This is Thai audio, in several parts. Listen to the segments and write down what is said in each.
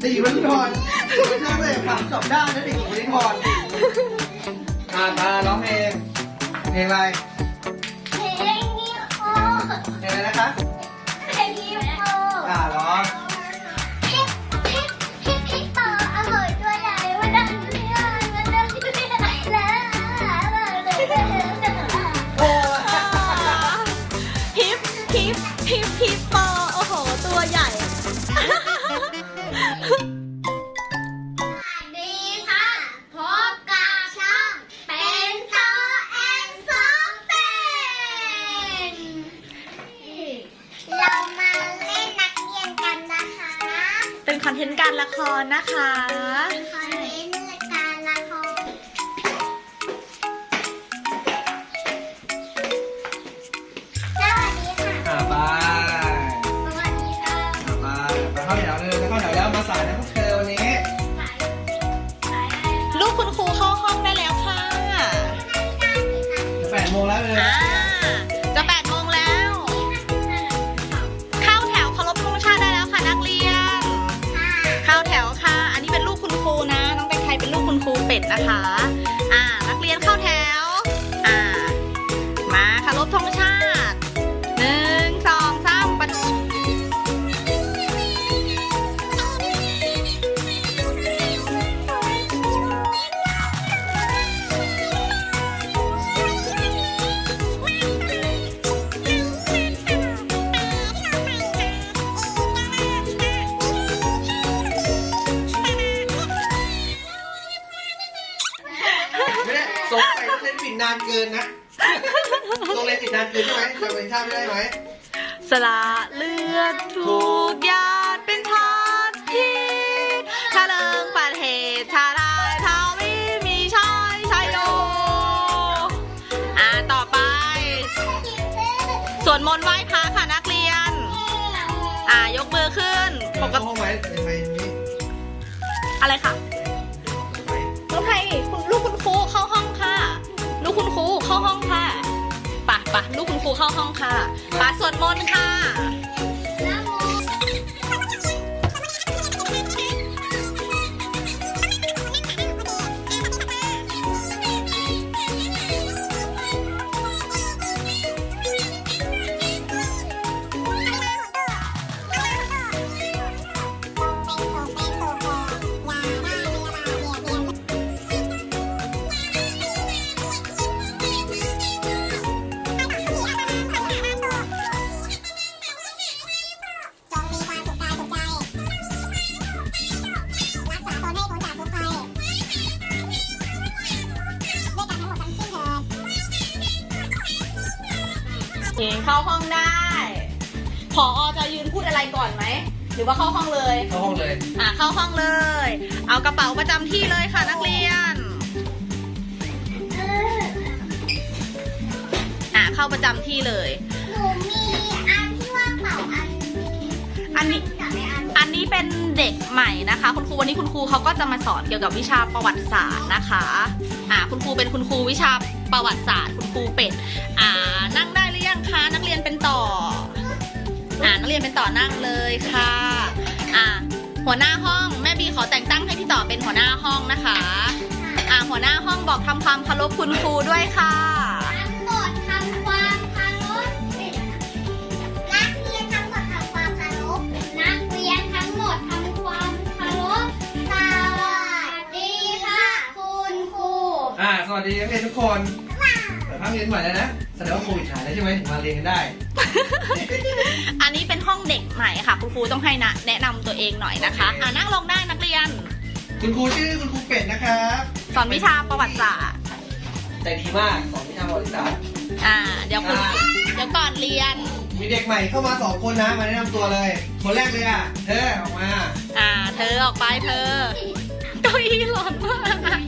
เด็กหญิงวลินทรไม่ใช่เลยค่ะสอบด้านนะเด็กหญิงวลินทรอ่าตาร้องเพลงเพลงอะไร อนเทนต์การละครนะคะเป็นคอนเทนต์รายการละครสวัสดีค่ะอ่าไปสวัสดีค่ะอ่าไปไปเข้าแถวเลยไปเข้าแถวแล้วมาสายนะพวก รูเป็ดนะคะ ช่ไหมจำเป็นชาติไม่ได้ไหมสละเลือดถูกหยาดเป็นทานที่ทะเลิงประเทศชาลายเท่าไม่มีชายชายโยอ่าต่อไป สวดมนต์ไหว้พระค่ะนักเรียน อ่ายกมือขึ้นปกเข้าติห้องไว้ในไฟนี้อะไรคะไฟน้องไทยคุณลูกคุณครูเข้าห้องค่ะ ลูกคุณครูเข้าห้องค่ะ ปะลูกคุณครูเข้าห้องค่ะปะสวดมนต์ค่ะ ว่าเข้าห้องเลย เข้าห้องเลย อะเข้าห้องเลย เอากระเป๋าประจำที่เลยค่ะนักเรียน อะเข้าประจำที่เลย หนูมีอันที่ว่างเปล่าอันอันนี้กับในอันอันนี้เป็นเด็กใหม่นะคะ คุณครูวันนี้คุณครูเขาก็จะมาสอนเกี่ยวกับวิชาประวัติศาสตร์นะคะอ่าคุณครูเป็นคุณครูวิชาประวัติศาสตร์ คุณครูเป็ดอ่านั่งได้หรือยังคะนักเรียนเป็นต่อ อ่านักเรียนเป็นต่อนั่งเลยค่ะ อ่าหัวหน้าห้องแม่บีขอแต่งตั้งให้พี่ต่อเป็นหัวหน้าห้องนะคะ อ่าหัวหน้าห้องบอกทำความเคารพคุณครูด้วยค่ะทั้งหมดทำความเคารพนักเรียนทั้งหมดทำความเคารพนักเรียนทั้งหมดทำความเคารพสวัสดีค่ะคุณครูอ่าสวัสดีนักเรียนทุกคนเปิดภาคเรียนใหม่แล้วนะ แสดงว่าโควิดหายแล้วใช่ไหมถึงมาเรียนกันได้ อันนี้เป็นห้องเด็กใหม่ค่ะ คุณครูต้องให้นะแนะนำตัวเองหน่อยนะคะ อ่านั่งลงได้นักเรียน คุณครูชื่อคุณครูเป็ดนะครับสอนวิชาประวัติศาสตร์ ใจดีมากสอนวิชาประวัติศาสตร์อ่า เดี๋ยวคุณอ่าเดี๋ยวก่อนเรียน มีเด็กใหม่เข้ามาสองคนนะมาแนะนำตัวเลย คนแรกเลยอะเธอออกมา อ่า เธอออกไปเธอเก้าอี้ร้อนมาก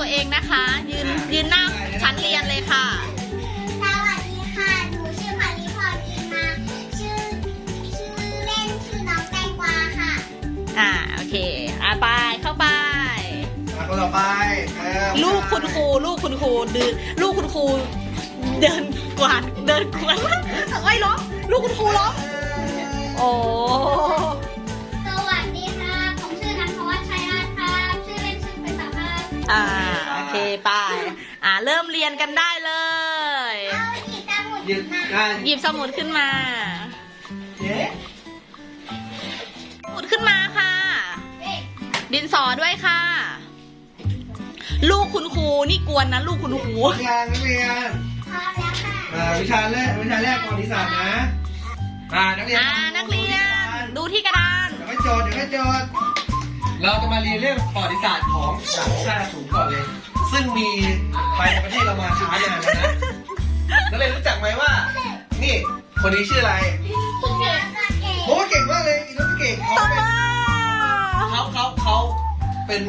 ตัวเองนะคะ ยืนอ่ายืยืนหน้าได้ได้ชั้นเรียนเลยค่ะ สวัสดีค่ะ หนูชื่อมาริพรอินมา ชื่อ ชื่อเล่นชื่อน้องแตงกวาค่ะอ่าโอเคอ่าไปเข้าไป อะคนต่อไปเออลูกคุณครูลูกคุณครูดืนลูกคุณครูเดินกวาดเดินกวาดเอ้ยล้มลูกคุณครูล้มโอ้ อ่าโอเคไป อ่าเริ่มเรียนกันได้เลย เอาหยิบสมุดหยิบมาอ่าหยิบสมุดขึ้นมาเอ๊ะสมุดขึ้นมาค่ะเอ๊ะดินสอด้วยค่ะ ลูกคุณครูนี่กวนนะลูกคุณครู งานนักเรียนพร้อมแล้วค่ะอ่าวิชาแรกวิชาแรกประวัติศาสตร์นะอ่านักเรียนอ่านักเรียน ดูที่กระดาน เดี๋ยวให้โจทย์เดี๋ยวให้โจทย์ เราจะมาเรียนเรื่องประวัติศาสตร์ของสามชาติสูงก่อนเลย ซึ่งมีไปในประเทศเรามาช้านานแล้วนะนักเรียนรู้จักไหมว่า นี่คนนี้ชื่ออะไรคุณเก่งก็เก่งโอ้เก่งมากเลยอินุสเก่งเขาต่อเป็นมาเขาเขาเขาเป็น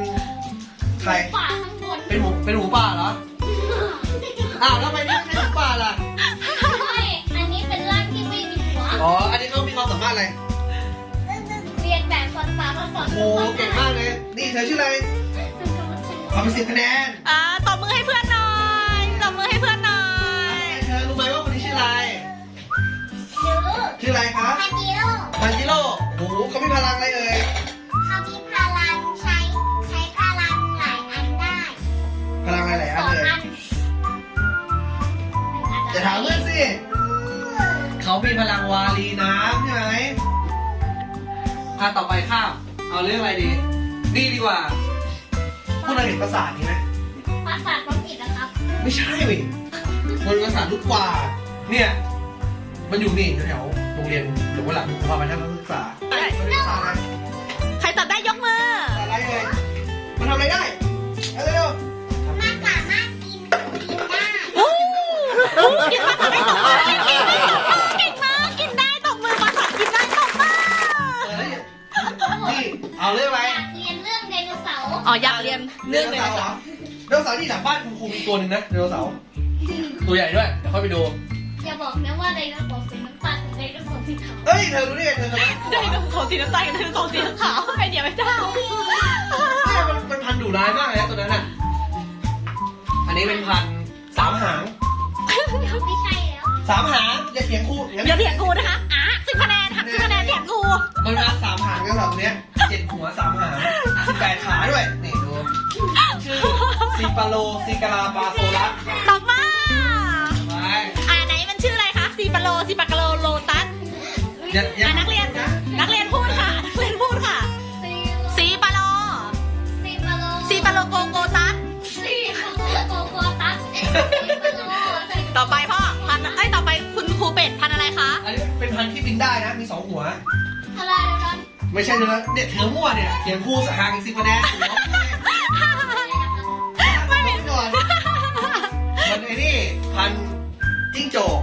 ใครฝ่าข้างบนเป็นหมูเป็นหมูป่าเหรออ้าวแล้วทำไมนี่ไม่ใช่หมูป่าล่ะไม่อันนี้เป็นร่างที่ไม่มีหัวอ๋ออันนี้เขามีความสามารถอะไรเรียน แบบสอนฟ้ามาสอนโอ้โหเก่งมากเลย นี่เธอชื่ออะไรเอาไปสิบคะแนนอ่าตบมือให้เพื่อนหน่อยตบมือให้เพื่อนหน่อยเธอรู้ไหมว่าคนนี้ชื่ออะไรหรือชื่ออะไรคะพาจิโร่มันจิโร่โอ้โหเขามีพลังอะไรเอ่ยเขามีพลังใช้ใช้พลังหลายอันได้พลังอะไรหลายสอัอนงเลยอันจะถามเพื่อนสิเขามีพลังวาลีน้ำใช่ไหม อะต่อไปข้าม เอาเรื่องอะไรดี นี่ดีกว่าพวกเราเห็นปราสาทนี้ไหมภาษาอังกฤษนะครับ ไม่ใช่เว้ยมันปราสาทลูกกว่าดเนี่ย มันอยู่นี่แถวๆโรงเรียนหลวงพ่อหลังพาไปทัศนศึกษามันเป็นปราสาทอะไรใครตอบได้ยกมือ อะไรเลยมันทำอะไรได้ รื่องอะไรอยากเรียนเรื่องไดโนเสาร์อ๋ออยากเรียนเรื่องเลยไดนะโนจ๊ะเสาร์เหรอไดโนเสาร์ที่หลังบ้านคุณครูมีตัวหนึ่งนะไดโนเสาร์ตัวใหญ่ด้วยเดี๋ยวค่อยไปดูอย่าบอกนะว่าไดโนเสาร์สีน้ำตาลกับไดโนเสาร์สีขาวเอ้ยเธอรู้ได้ไงเธอรู้ได้ไงได้เป็นของสีน้ำตาลกับเป็นของสีขาวไอเดียไม่เจ้าเนี่ยมันมันพันธุ์ดุร้ายมากเลยนะตัวนั้นอะอันนี้เป็นพันธุ์สามหางไม่ใช่แล้ว สามหางอย่าเถียงครูงั้นเดี๋ยวเถียงกูนะคะอะสิบคะแนนหักสิบคะแนนเถียงกูมันมาสามหางกันเหรอตัวเนี้ยเจ็ดหัวสามหางสิบแปดขาด้วยนี่ดูชื่อซิปาโลซิกาลาปาโซลัสตอบมาไปอ่าไหนมันชื่ออะไรคะซีปาโลซีปากาโลโลตัสอย่าอย่าอะนักเรียน นะ เป็ดพันอะไรคะอันนี้เป็นพันธุ์ที่บินได้นะ มีสองหัว อะไรเดี๋ยวนั้นไม่ใช่เนื้อเนี่ยเธอมั่วเนี่ยเถียงครูสหางอีกสิบคะแนนไม่มีก่อนมันไอ้นี่พันธุ์จิ้งโจก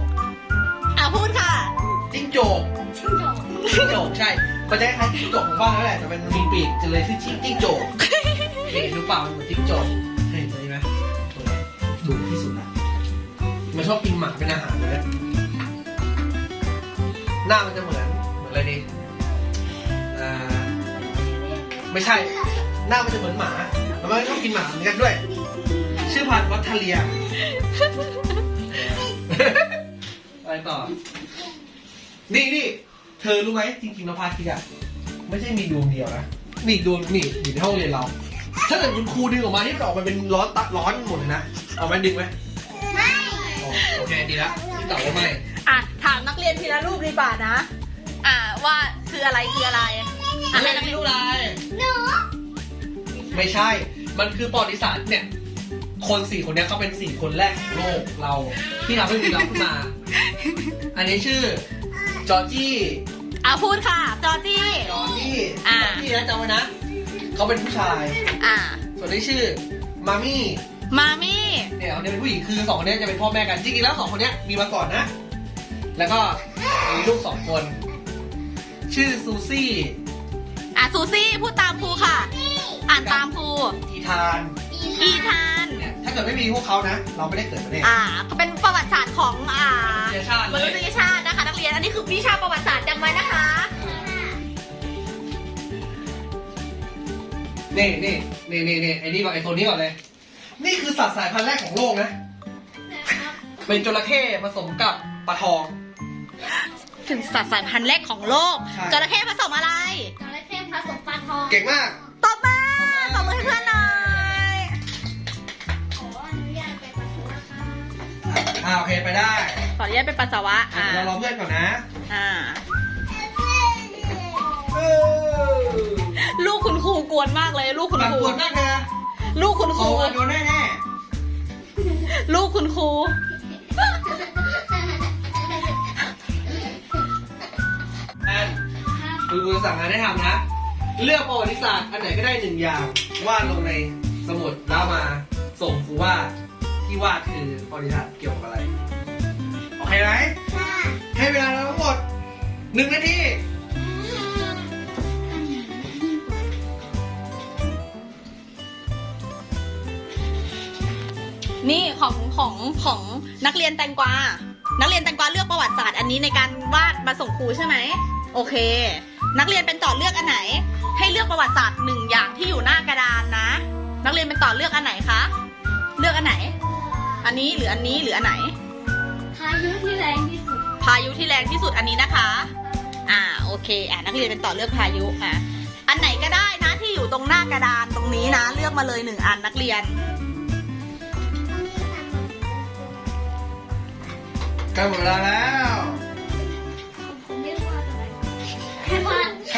อะพูดค่ะจิ้งโจกจิ้งจอกจิ้งโจกใช่มันจะคล้ายจิ้งโจกของบ้านนั่นแหละแต่มันมีปีกจะเลยชื่อจิ้งโจกนี่ดูเปล่ามันเหมือนจิ้งโจกเห็นไหมตัวนี้ดุที่สุดอะมันชอบกินหมาเป็นอาหารเลยนะ หน้ามันจะเหมือนเหมือนอะไรดีอ่าไม่ใช่ หน้ามันจะเหมือนหมาแล้วมันก็ชอบกินหมาเหมือนกันด้วย ชื่อพันธุ์วัทเลียอะไรต่อ นี่นี่เธอรู้ไหมจริงๆแล้วพระอาทิตย์อะไม่ใช่มีดวงเดียวนะนี่ดวงนี่อยู่ในห้องเรียนเรา ถ้าเกิดคุณครูดึงออกมาที่มันออกมาเป็นร้อนตะร้อนหมดเลยนะเอาไหมดึงไหมไม่อ๋อโอเคดีแล้วที่ตอบว่าไม่อะถามนักเรียนทีละรูปดีกว่านะ อะว่าคืออะไรคืออะไรอะอะให้ไรนักไม่เรียนรู้อะไรหนูไม่ใช่ มันคือประวัติศาสตร์เนี่ย คนสี่คนเนี้ยเขาเป็นสี่คนแรกของโลกเราที่ทำให้มีเราขึ้นมา อันนี้ชื่อ จอร์จี้ อะพูดค่ะ จอร์จี้ จอร์จี้อ่าจอร์จี้นะจำไว้นะ เขาเป็นผู้ชาย อะส่วนนี้ชื่อ มามี่ มามี่ เนี่ยคนนี้เป็นผู้หญิงคือสองคนนี้จะเป็นพ่อแม่กัน จริงๆแล้วสองคนนี้มีมาก่อนนะ แล้วก็มีลูกสองคน ชื่อซูซี่ อะซูซี่พูดตามครูค่ะ อ่านตามครูอีธาน อีธานเนี่ยถ้าเกิดไม่มีพวกเขานะ เราไม่ได้เกิดมาเนี่ยอ่าเป็นประวัติศาสตร์ของอ่ามนุษยชาติมเลนุยษยชาตินะคะนักเรียนอันนี้คือวิชาประวัติศาสตร์จำไว้นะคะนี่นี่นี่นี่นี่ไอ้นี่ก่อนไอ้ตัวนี้ก่อนเลย นี่คือสัตว์สายพันธุ์แรกของโลกนะนะครับเป็นจระเข้ผสมกับปลาทอง ถึงสัตว์สายพันธุ์แรกของโลกใช่ จระเข้ผสมอะไร จระเข้ผสมปลาทองเก่งมาก ตบมาตบมือให้เพื่อนหน่อย ขออนุญาตไปปัสสาวะค่ะอ่าโอเคไปได้ขออนุญาตเป็นปัสสาวะ อ่าเรารอเพื่อนก่อนนะอ่า เออลูกคุณครูกวนมากเลย ลูกคุณหลังครู ปวดมากนะลูกคุณคโตรูมาโดนแน่แน่ลูกคุณครู คุณครูสั่งงานให้ทำนะ เลือกประวัติศาสตร์อันไหนก็ได้หนึ่งอย่างวาดลงในสมุดแล้วมาส่งครูว่าที่วาดคือประวัติศาสตร์เกี่ยวกับอะไร โอเคไหมค่ะให้เวลาเราทั้งหมดหนึ่งนาทีนี่ของของของนักเรียนแตงกวา นักเรียนแตงกวาเลือกประวัติศาสตร์อันนี้ในการวาดมาส่งครูใช่ไหม โอเค นักเรียนเป็นต่อเลือกอันไหน ให้เลือกประวัติศาสตร์หนึ่งอย่างที่อยู่หน้ากระดานนะ นักเรียนเป็นต่อเลือกอันไหนคะ เลือกอันไหน อันนี้หรืออันนี้หรืออันไหน พายุที่แรงที่สุด พายุที่แรงที่สุดอันนี้นะคะ อ่าโอเค อ่านักเรียนเป็นต่อเลือกพายุอะอันไหนก็ได้นะที่อยู่ตรงหน้ากระดานตรงนี้นะ เลือกมาเลยหนึ่งอันนักเรียนใกล้หมดเวลาแล้ว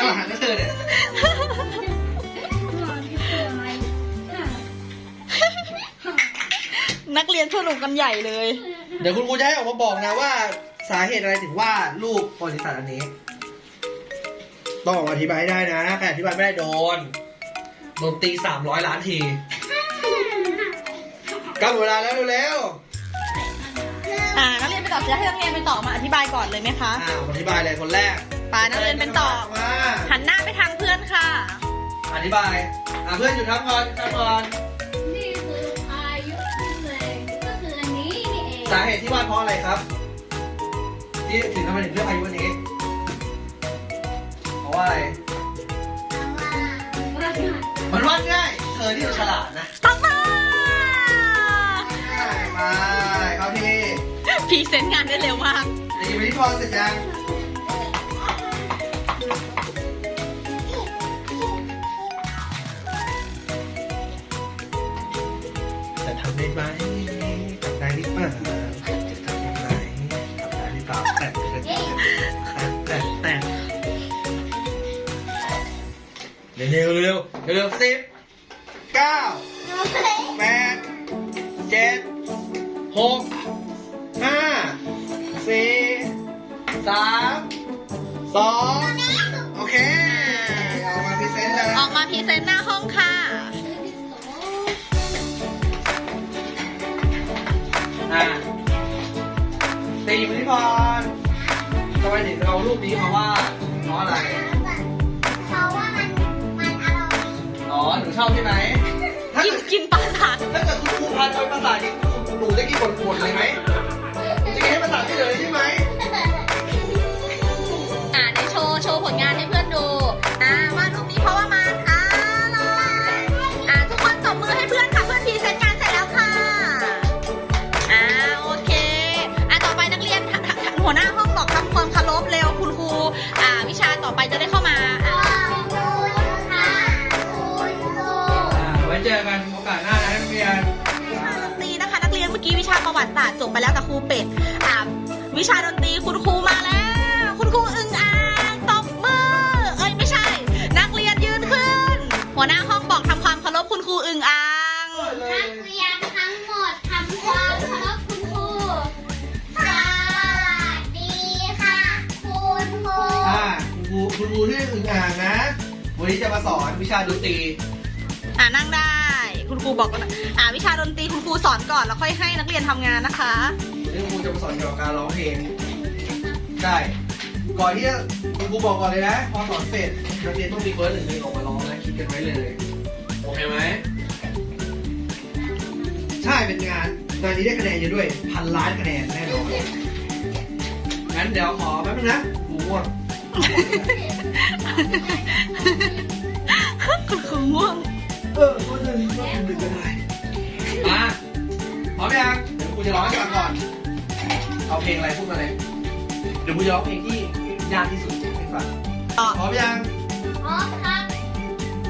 หลังก็เธอเนี่ยว่าที่คืออะไรค่ะนักเรียนสนุกกันใหญ่เลย เดี๋ยวคุณครูจะให้ออกมาบอกนะว่า สาเหตุอะไรถึงว่ารูปประวัติศาสตร์อันนี้ ต้องออกมาอธิบายให้ได้นะใครอธิบายไม่ได้โดน โดนตีสามร้อยล้านทีใกล้หมดเวลาแล้วเร็วอ่านักเรียนเป็นต่อจะให้นักเรียนเป็นต่อมาอธิบายก่อนเลยไหมคะ ๆอ่าอธิบายเลยคนแรก ปานักเรียนเป็นต่อ มาหันหน้าไปทางเพื่อนค่ะ อธิบาย อ่าเพื่อนหยุดทักก่อนทักก่อน นี่คือพายุที่แรงก็คืออันนี้นี่เองสาเหตุที่วาดเพราะอะไรครับ ที่ถึงทำไมถึงเลือกพายุอันนี้ เพราะว่าอะไร ว่ามันวาดง่าย เธอที่ฉลาดนะตบมาง่ายมาเข้าที่ พรีเซนต์งานได้เร็วมาก ตีไปที่พรเสร็จยัง ไหมทำได้หรือเปล่าจะทำได้ไหมทำได้หรือเปล่าแต่แต่แต่แต่แต่เร็วเร็วเร็วเร็วสิบเก้าแปดเจ็ดหกห้าสี่สามสองโอเค รูปนี้มาว่าดเพราะอะไรเพราะว่ามันมันอร่อยอ๋อ หนูชอบใช่ไหม ถ้ากิเกินดกินปลาถาดถ้าเกิดคุณครูพาไปภาษาที่หนูจะกินหมดหมดเลยไหม จะกินให้ภาษาที่เหลือใช่ไหม อ่าในโชว์ โชว์ผลงานให้ วิชาดนตรีคุณครูมาแล้ว คุณครูอึงอ่างตบมือ เอ้ยไม่ใช่ นักเรียนยืนขึ้น หัวหน้าห้องบอกทำความเคารพคุณครูอึงอ่าง นักเรียนทั้งหมดทำความเคารพคุณครูสวัสดีค่ะ คุณครูอ่าคุณครูคุณครูที่อึ่งอ่างนะ วันนี้จะมาสอนวิชาดนตรี อ่านั่งได้ คุณครูบอกก่อนอ่าวิชาดนตรีคุณครูสอนก่อนแล้วค่อยให้นักเรียนทำงานนะคะ ซึ่งครูจะมาสอนเกี่ยวกับการร้องเพลงใช่ก่อนที่จะคุณครูบอกก่อนเลยนะ พอสอนเสร็จนักเรียนต้องมีเฟิร์สหนึ่งเพลงออกมาร้องนะคิดกันไว้เลย โอเคไหม ใช่เป็นงานงานนี้ได้คะแนนเยอะด้วย พันล้านคะแนนแน่นอนงั้นเดี๋ยวขอแป๊บนึงนะหมูง่วงคุณครูง่วง เออคนหนึ่งคนหนึ่งก็ได้มาพร้อมยังเดี๋ยวครูจะร้องให้ฟังก่อน เอาเพลงอะไรพูดมาเลย เดี๋ยวกูจะร้องเพลงที่ยากที่สุดให้ฟังต่อพร้อมยังพร้อมครับ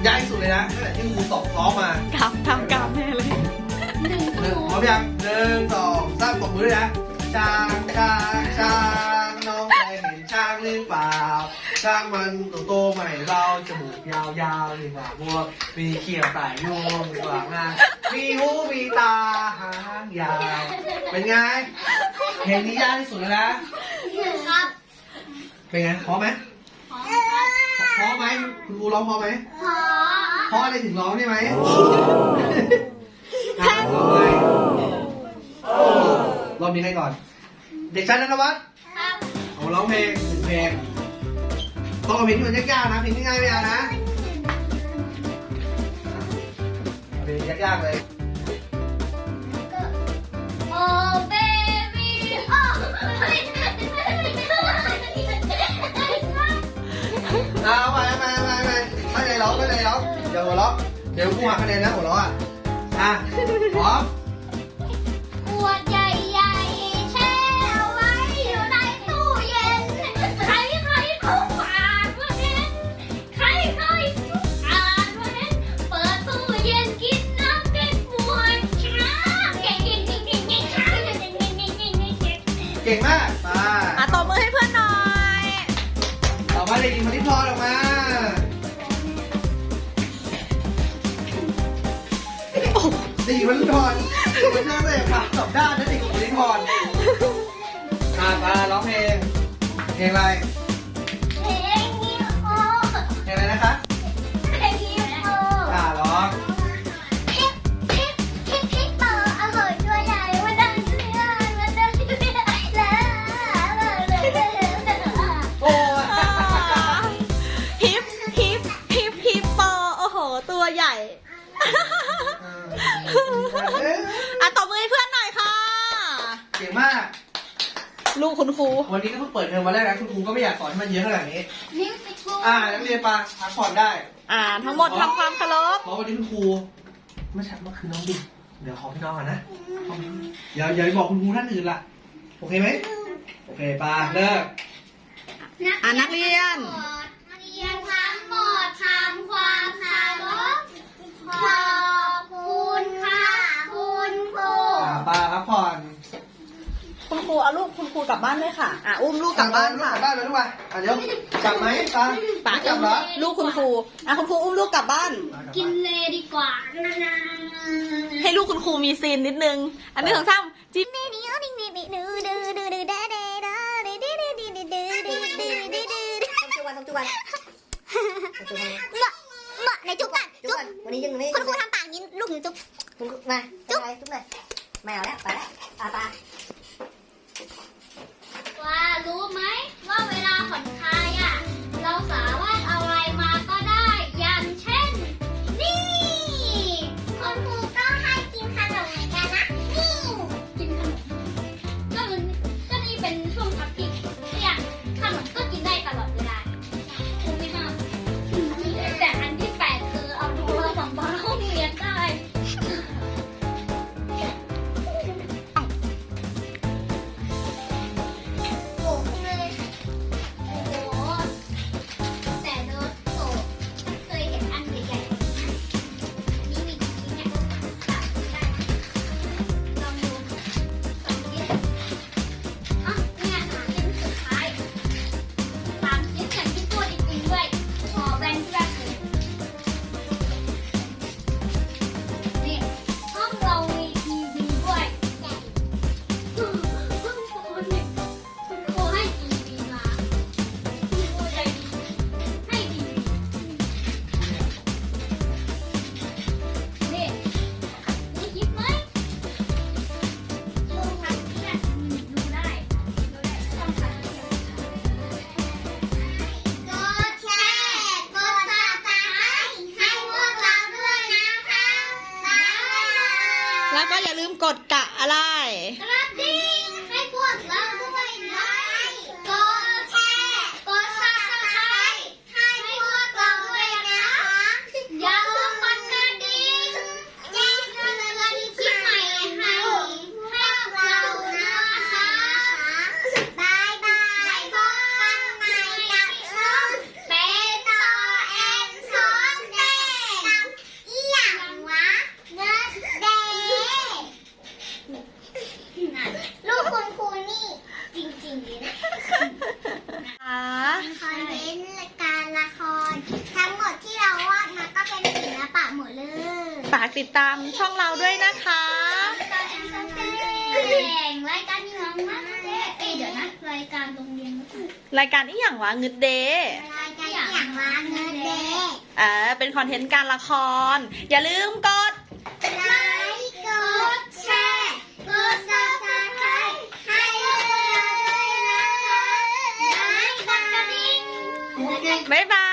ยากที่สุดเลยนะตั้งแต่ที่ครูตอบร้องมาครับทำกรรมแน่เลยหนึ่งหนึ่งพร้อมยังหนึ่งสองสามปรบมือด้วยนะช้างช้างช้างน้องเคยเห็นช้างหรือเปล่า ช้างมันตัวโตใหม่เราจมูกยาวๆหรือเปล่าพวกมีเขียวไต่งวงหรือเปล่าหน้ามีหูมีตาหางยาว เป็นไงเพลงนี้ยากที่สุดแล้วนะหนึ่งครับเป็นไงพร้อมไหมพร้อมครับพร้อมไหมคุณครูร้องพร้อมไหมพร้อมเพราะอะไรถึงร้องได้ไหมอะต่อไปรอบนี้ให้ก่อน เด็กชายนันทวัฒน์ครับเอามาร้องเพลงหนึ่งเพลง ต้องเอาเพลงที่มันยากๆนะเพลงที่ง่ายไม่เอานะเอาเพลงยากๆเลยโอ้เบบี้โอ้เอาไปเอาไปเอาไปเอาไปถ้าใจร้องก็ใจร้องอย่าหัวเราะเดี๋ยวกูหักคะแนนนะหัวเราะอะอะพร้อม ก่งเก่งมากไปอะตบมือให้เพื่อนหน่อย ต่อมาเด็กหญิงมณิพรออกมาโอ้เด็กหญิงมณิพรเป็นหน้าแต่ขาสองด้านนะเด็กหญิงมณิพรอะมาร้องเพลงเพลงอะไร อะตบมือให้เพื่อนหน่อยค่ะ เก่งมาก ลูกคุณครู วันนี้ก็เพิ่งเปิดเทอมวันแรกนะคุณครูก็ไม่อยากสอนให้มันเยอะขนาดนี้มิวสิกอ่านักเรียนปาพักผ่อนได้ อ่า ทั้งหมดทำความเคารพเพราะวันนี้คุณครูเมื่อเช้าเมื่อคืนน้องดิเดี๋ยวขอพี่น้องก่อนนะอย่าอย่าไปบอกคุณครูท่านอื่นล่ะ โอเคไหมโอเคปาเลิกอะนักเรียน นักเรียนทั้งหมดทำความเคารพ ขอบคุณค่ะคุณครูอ่าปาพักผ่อนคุณครูเอาลูกคุณครูกลับบ้านด้วยค่ะอะอุ้มลูกกลับบ้านค่ะกลับบ้านเลยลูกไปอะเดี๋ยวจับไหมปาป๋าจับเหรอลูกคุณครูอะคุณครูอุ้มลูกกลับบ้านกินเลยดีกว่านะนะให้ลูกคุณครูมีซีนนิดนึง อันนี้ของซ้ำจิ๊บจุวันจุวัน เหมาะในจุ๊บก่อนจุ๊บวันนี้ยังไม่คุณครูทำปากนี้ลูกหนูจุ๊บคุณครูมาจุ๊บจุ๊บเลยไม่เอาแล้วไปแล้วปาปาว่ารู้ไหมว่าเวลาผ่อนคลายอะ เราสามารถ อะไร กระดิ่งให้พวกเราด้วยนะกดแชร์กดซับสไครต์ให้พวกเราด้วยนะคะอย่าลืมกดกระดิ่งแจ้งเตือนคลิปใหม่ให้ให้พวกเรานะคะ ฝากติดตามช่องเราด้วยนะคะ รายการนี้ของมันเอ้ยเดี๋ยวนะรายการโรงเรียนรายการอีหยังวะงึดเดย์รายการอย่างวางเงินเด็กเออเป็นคอนเทนต์การละคร อย่าลืมกด ไลค์กดแชร์กดซับสไครต์ให้ด้วยนะคะกดกระดิ่ง บ๊ายบาย